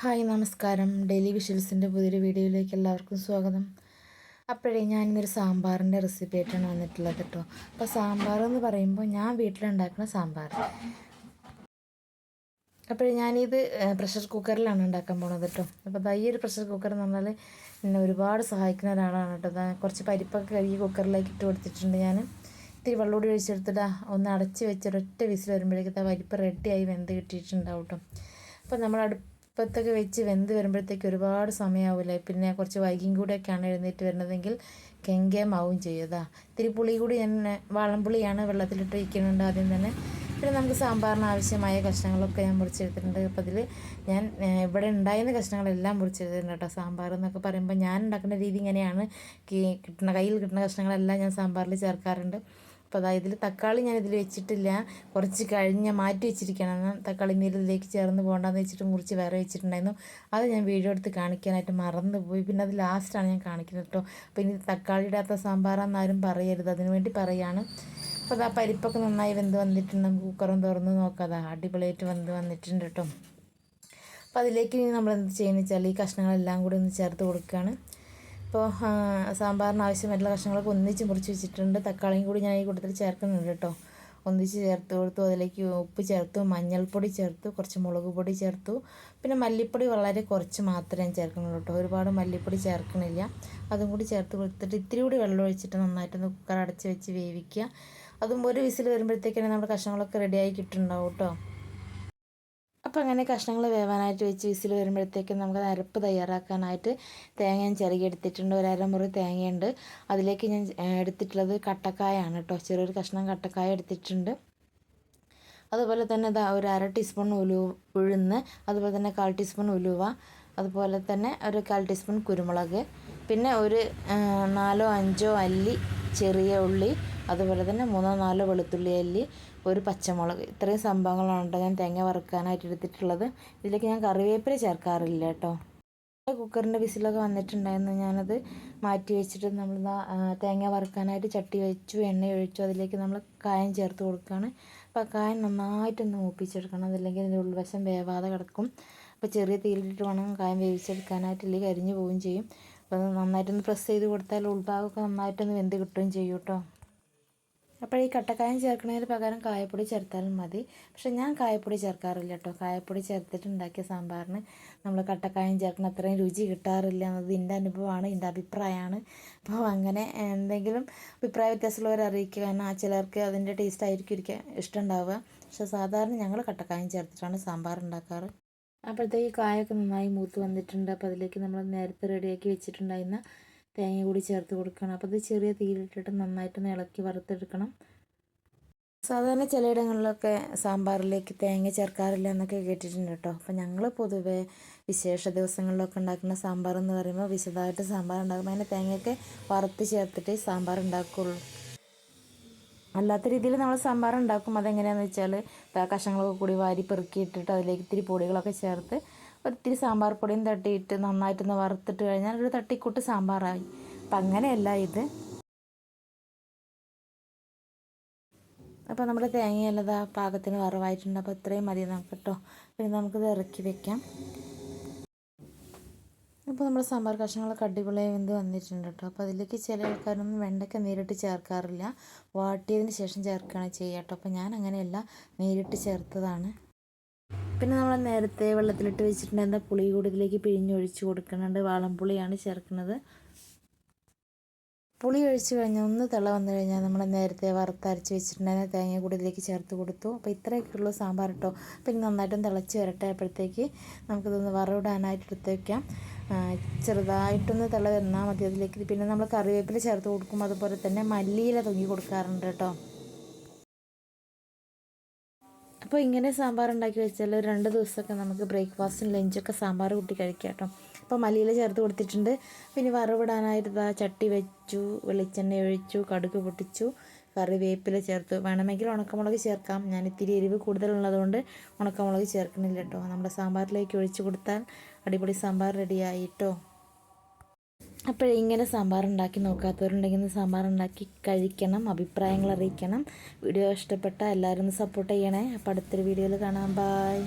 Hi നമസ്കാരം. Daily വിഷൽസിന്റെ പുതിയൊരു വീഡിയോയിലേക്ക് എല്ലാവർക്കും സ്വാഗതം. അപ്പോഴേ ഞാനിന്നൊരു സാമ്പാറിന്റെ റെസിപ്പി ആയിട്ടാണ് വന്നിട്ടുള്ളത് കേട്ടോ അപ്പോൾ സാമ്പാർ എന്ന് പറയുമ്പോൾ ഞാൻ വീട്ടിലുണ്ടാക്കുന്ന സാമ്പാർ അപ്പോഴേ ഞാനിത് പ്രഷർ കുക്കറിലാണ് ഉണ്ടാക്കാൻ പോണത് കേട്ടോ അപ്പോൾ ഈ ഒരു പ്രഷർ കുക്കർ എന്ന് പറഞ്ഞാൽ എന്നെ ഒരുപാട് സഹായിക്കുന്ന ഒരാളാണ് കേട്ടോ കുറച്ച് പരിപ്പൊക്കെ കഴുകി കുക്കറിലേക്ക് ഇട്ട് കൊടുത്തിട്ടുണ്ട് ഞാൻ ഇത്തിരി വെള്ളമൂടി ഒഴിച്ചെടുത്തിട്ട് ഒന്ന് അടച്ച് വെച്ചൊരൊറ്റ വിസിൽ വരുമ്പോഴേക്കും ആ പരിപ്പ് റെഡിയായി വെന്ത് കിട്ടിയിട്ടുണ്ടാവും കേട്ടോ അപ്പോൾ നമ്മൾ അടുപ്പ് അടുപ്പത്തൊക്കെ വെച്ച് വെന്ത് വരുമ്പോഴത്തേക്ക് ഒരുപാട് സമയമാവില്ലേ പിന്നെ കുറച്ച് വൈകിയും കൂടെയൊക്കെയാണ് എഴുന്നേറ്റ് വരുന്നതെങ്കിൽ കെങ്കേമാവും ചെയ്യുക ഇത്തിരി പുളി കൂടി ഞാൻ വാളംപുളിയാണ് വെള്ളത്തിലിട്ട് വയ്ക്കുന്നുണ്ട് ആദ്യം തന്നെ. പിന്നെ നമുക്ക് സാമ്പാറിന് ആവശ്യമായ കഷ്ണങ്ങളൊക്കെ ഞാൻ മുറിച്ചെടുത്തിട്ടുണ്ട്. അപ്പോൾ അതിൽ ഞാൻ ഇവിടെ ഉണ്ടായിരുന്ന കഷ്ണങ്ങളെല്ലാം മുറിച്ചെടുത്തിട്ടുണ്ട് കേട്ടോ സാമ്പാർ എന്നൊക്കെ പറയുമ്പോൾ ഞാൻ ഉണ്ടാക്കുന്ന രീതി ഇങ്ങനെയാണ്. കിട്ടുന്ന കയ്യിൽ കിട്ടുന്ന കഷ്ണങ്ങളെല്ലാം ഞാൻ സാമ്പാറിൽ ചേർക്കാറുണ്ട്. അപ്പോൾ അതായത് തക്കാളി ഞാൻ വെച്ചിട്ടില്ല. കുറച്ച് കഴിഞ്ഞ് മാറ്റി വെച്ചിരിക്കണം. തക്കാളി നീരിലേക്ക് ചേർന്ന് പോകണ്ടെന്ന് വെച്ചിട്ട് മുറിച്ച് വേറെ വെച്ചിട്ടുണ്ടായിരുന്നു. അത് ഞാൻ വീഡിയോ എടുത്ത് കാണിക്കാനായിട്ട് മറന്നുപോയി. പിന്നെ അത് ലാസ്റ്റാണ് ഞാൻ കാണിക്കുന്നത് കേട്ടോ. അപ്പോൾ ഇനി തക്കാളി ഇടാത്ത സാമ്പാറാന്നാരും പറയരുത്. അതിനു വേണ്ടി പറയാണ്. അപ്പോൾ അതാ പരിപ്പൊക്കെ നന്നായി വെന്ത് വന്നിട്ടുണ്ട്. നമുക്ക് കുക്കറും തുറന്ന് നോക്കാം. അതാ അടിപൊളിയായിട്ട് വെന്ത് വന്നിട്ടുണ്ട് കേട്ടോ. അപ്പോൾ അതിലേക്ക് ഇനി നമ്മൾ എന്ത് ചെയ്യുന്നത് വെച്ചാൽ ഈ കഷ്ണങ്ങളെല്ലാം കൂടി ഒന്ന് ചേർത്ത് കൊടുക്കുകയാണ്. ഇപ്പോൾ സാമ്പാറിന് ആവശ്യമായിട്ടുള്ള കഷ്ണങ്ങളൊക്കെ ഒന്നിച്ച് മുറിച്ച് വെച്ചിട്ടുണ്ട്. തക്കാളിയും കൂടി ഞാൻ ഈ കൂട്ടത്തിൽ ചേർക്കുന്നുണ്ട് കേട്ടോ. ഒന്നിച്ച് ചേർത്ത് കൊടുത്തു. അതിലേക്ക് ഉപ്പ് ചേർത്തു മഞ്ഞൾപ്പൊടി ചേർത്തു കുറച്ച് മുളക് പൊടി ചേർത്തു. പിന്നെ മല്ലിപ്പൊടി വളരെ കുറച്ച് മാത്രമേ ഞാൻ ചേർക്കുന്നുള്ളൂ കേട്ടോ. ഒരുപാട് മല്ലിപ്പൊടി ചേർക്കണില്ല. അതും കൂടി ചേർത്ത് കൊടുത്തിട്ട് ഇത്തിരി കൂടി വെള്ളം ഒഴിച്ചിട്ട് നന്നായിട്ടൊന്ന് കുക്കർ അടച്ച് വെച്ച് വേവിക്കുക. അതും ഒരു വിസിൽ വരുമ്പോഴത്തേക്കാണ് നമ്മുടെ കഷ്ണങ്ങളൊക്കെ റെഡിയായി കിട്ടുന്നുണ്ടാവും കേട്ടോ. അപ്പോൾ അങ്ങനെ കഷ്ണങ്ങൾ വേവാനായിട്ട് വെച്ച് വിസിൽ വരുമ്പോഴത്തേക്കും നമുക്ക് അരപ്പ് തയ്യാറാക്കാനായിട്ട് തേങ്ങ ചിരകി എടുത്തിട്ടുണ്ട്. ഒരു അരമുറി തേങ്ങയുണ്ട്. അതിലേക്ക് ഞാൻ എടുത്തിട്ടുള്ളത് കട്ടക്കായാണ് കേട്ടോ. ചെറിയൊരു കഷ്ണം കട്ടക്കായ എടുത്തിട്ടുണ്ട്. അതുപോലെ തന്നെ ഒരു അര ടീസ്പൂൺ ഉലു ഉഴുന്ന് അതുപോലെ തന്നെ കാൽ ടീസ്പൂൺ ഉലുവ അതുപോലെ തന്നെ ഒരു കാൽ ടീസ്പൂൺ കുരുമുളക് പിന്നെ ഒരു നാലോ അഞ്ചോ അല്ലി ചെറിയ ഉള്ളി അതുപോലെ തന്നെ മൂന്നോ നാലോ വെളുത്തുള്ളി അല്ലി ഒരു പച്ചമുളക്. ഇത്രയും സംഭവങ്ങളാണ് കേട്ടോ ഞാൻ തേങ്ങ വറുക്കാനായിട്ട് എടുത്തിട്ടുള്ളത്. ഇതിലേക്ക് ഞാൻ കറിവേപ്പില ചേർക്കാറില്ല കേട്ടോ. കുക്കറിന്റെ വിസിലൊക്കെ വന്നിട്ടുണ്ടായിരുന്നു. ഞാനത് മാറ്റി വെച്ചിട്ട് നമ്മൾ തേങ്ങ വറുക്കാനായിട്ട് ചട്ടി വെച്ചു എണ്ണ ഒഴിച്ചു അതിലേക്ക് നമ്മൾ കായം ചേർത്ത് കൊടുക്കുകയാണ്. അപ്പോൾ കായം നന്നായിട്ടൊന്ന് മൂപ്പിച്ചെടുക്കണം. അതല്ലെങ്കിൽ അതിന്റെ ഉൾവശം വേവാതെ കിടക്കും. അപ്പോൾ ചെറിയ തീയിലിട്ട് വേണം കായം വേവിച്ചെടുക്കാനായിട്ട് ഇല്ലെങ്കിൽ കരിഞ്ഞു പോവുകയും ചെയ്യും. അപ്പോൾ നന്നായിട്ടൊന്ന് പ്രസ് ചെയ്ത് കൊടുത്താൽ ഉൾഭാഗമൊക്കെ നന്നായിട്ടൊന്ന് വെന്ത് കിട്ടുകയും ചെയ്യും കേട്ടോ. അപ്പോൾ ഈ കട്ടക്കായം ചേർക്കുന്നതിന് പകരം കായപ്പൊടി ചേർത്താലും മതി. പക്ഷെ ഞാൻ കായപ്പൊടി ചേർക്കാറില്ല കേട്ടോ. കായപ്പൊടി ചേർത്തിട്ടുണ്ടാക്കിയ സാമ്പാറിന് നമ്മൾ കട്ടക്കായം ചേർക്കുന്ന അത്രയും രുചി കിട്ടാറില്ല എന്നത് എന്റെ അനുഭവമാണ് എന്റെ അഭിപ്രായമാണ്. അപ്പോൾ അങ്ങനെ എന്തെങ്കിലും അഭിപ്രായ വ്യത്യാസമുള്ളവർ അറിയിക്കുക കാരണം ചിലർക്ക് അതിന്റെ ടേസ്റ്റ് ആയിരിക്കും ഇരിക്കാൻ ഇഷ്ടമുണ്ടാവുക. പക്ഷെ സാധാരണ ഞങ്ങൾ കട്ടക്കായം ചേർത്തിട്ടാണ് സാമ്പാർ ഉണ്ടാക്കാറ്. അപ്പോഴത്തേക്ക് കായൊക്കെ നന്നായി മൂത്ത് വന്നിട്ടുണ്ട്. അപ്പോൾ അതിലേക്ക് നമ്മൾ നേരത്തെ റെഡിയാക്കി വെച്ചിട്ടുണ്ടായിരുന്ന തേങ്ങ കൂടി ചേർത്ത് കൊടുക്കണം. അപ്പോൾ ഇത് ചെറിയ തീയിലിട്ടിട്ട് നന്നായിട്ടൊന്ന് ഇളക്കി വറുത്തെടുക്കണം. സാധാരണ ചിലയിടങ്ങളിലൊക്കെ സാമ്പാറിലേക്ക് തേങ്ങ ചേർക്കാറില്ല എന്നൊക്കെ കേട്ടിട്ടുണ്ട് കേട്ടോ. അപ്പോൾ ഞങ്ങൾ പൊതുവെ വിശേഷ ദിവസങ്ങളിലൊക്കെ ഉണ്ടാക്കുന്ന സാമ്പാർ എന്ന് പറയുമ്പോൾ വിശദമായിട്ട് സാമ്പാർ ഉണ്ടാക്കുമ്പോൾ അതിന് തേങ്ങയൊക്കെ വറുത്ത് ചേർത്തിട്ട് സാമ്പാർ ഉണ്ടാക്കുകയുള്ളൂ അല്ലാത്ത രീതിയിൽ നമ്മൾ സാമ്പാർ ഉണ്ടാക്കും. അതെങ്ങനെയാണെന്ന് വെച്ചാൽ കഷ്ണങ്ങളൊക്കെ കൂടി വാരി പെറുക്കിയിട്ടിട്ട് അതിലേക്ക് ഇത്തിരി പൊടികളൊക്കെ ചേർത്ത് ഒത്തിരി സാമ്പാർ പൊടിയും തട്ടിയിട്ട് നന്നായിട്ടൊന്ന് വറുത്തിട്ട് കഴിഞ്ഞാൽ ഒരു തട്ടിക്കൂട്ട് സാമ്പാറായി. അപ്പം അങ്ങനെയല്ല ഇത്. അപ്പോൾ നമ്മുടെ തേങ്ങയല്ലത് ആ പാകത്തിന് വറവായിട്ടുണ്ട്. അപ്പോൾ ഇത്രയും മതി നമുക്ക് കേട്ടോ. പിന്നെ നമുക്കിത് ഇറക്കി വെക്കാം. അപ്പോൾ നമ്മുടെ സാമ്പാർ കഷ്ണങ്ങളൊക്കെ അടിപൊളിയായി വെന്ത് വന്നിട്ടുണ്ട് കേട്ടോ. അപ്പോൾ അതിലേക്ക് ചില ആൾക്കാരൊന്നും വെണ്ടയ്ക്ക നേരിട്ട് ചേർക്കാറില്ല. വാട്ടിയതിന് ശേഷം ചേർക്കുകയാണ് ചെയ്യുക കേട്ടോ. അപ്പോൾ ഞാൻ അങ്ങനെയല്ല നേരിട്ട് ചേർത്തതാണ്. പിന്നെ നമ്മൾ നേരത്തെ വെള്ളത്തിലിട്ട് വെച്ചിട്ടുണ്ടായിരുന്ന പുളി കൂടി ഇതിലേക്ക് പിഴിഞ്ഞൊഴിച്ച് കൊടുക്കുന്നുണ്ട്. വാളംപുളിയാണ് ചേർക്കുന്നത്. പുളി ഒഴിച്ച് കഴിഞ്ഞാൽ ഒന്ന് തിള വന്നു കഴിഞ്ഞാൽ നമ്മൾ നേരത്തെ വറുത്തരച്ച് വെച്ചിട്ടുണ്ടായിരുന്ന തേങ്ങ കൂടി ഇതിലേക്ക് ചേർത്ത് കൊടുത്തു. അപ്പോൾ ഇത്രയൊക്കെയുള്ളൂ സാമ്പാർ ഇട്ടോ പിന്നെ നന്നായിട്ടും തിളച്ച് വരട്ടെ. അപ്പോഴത്തേക്ക് നമുക്കിതൊന്ന് വറവിടാനായിട്ട് എടുത്ത് വയ്ക്കാം ചെറുതായിട്ടൊന്ന് തിള വന്നാൽ മതി അതിലേക്ക്. പിന്നെ നമ്മൾ കറിവേപ്പില ചേർത്ത് കൊടുക്കും അതുപോലെ തന്നെ മല്ലിയില തൊങ്ങി കൊടുക്കാറുണ്ട് കേട്ടോ അപ്പോൾ ഇങ്ങനെ സാമ്പാർ ഉണ്ടാക്കി വെച്ചാൽ രണ്ട് ദിവസമൊക്കെ നമുക്ക് ബ്രേക്ക്ഫാസ്റ്റും ലഞ്ചൊക്കെ സാമ്പാർ കൂട്ടി കഴിക്കാം കേട്ടോ. അപ്പോൾ മല്ലിയില ചേർത്ത് കൊടുത്തിട്ടുണ്ട്. പിന്നെ വറവിടാനായിട്ട് ചട്ടി വെച്ചു വെളിച്ചെണ്ണ ഒഴിച്ചു കടുക് പൊട്ടിച്ചു കറിവേപ്പില ചേർത്തു. വേണമെങ്കിൽ ഉണക്കമുളക് ചേർക്കാം. ഞാൻ ഇത്തിരി എരിവ് കൂടുതലുള്ളതുകൊണ്ട് ഉണക്കമുളക് ചേർക്കുന്നില്ല കേട്ടോ. നമ്മുടെ സാമ്പാറിലേക്ക് ഒഴിച്ചു കൊടുത്താൽ അടിപൊളി സാമ്പാർ റെഡിയായിട്ടോ അപ്പോൾ ഇങ്ങനെ സാമ്പാർ ഉണ്ടാക്കി നോക്കാത്തവരുണ്ടെങ്കിൽ സാമ്പാർ ഉണ്ടാക്കി കഴിക്കണം അഭിപ്രായങ്ങൾ അറിയിക്കണം. വീഡിയോ ഇഷ്ടപ്പെട്ട എല്ലാവരും സപ്പോർട്ട് ചെയ്യണേ. അപ്പോൾ അടുത്തൊരു വീഡിയോയിൽ കാണാം. ബായ്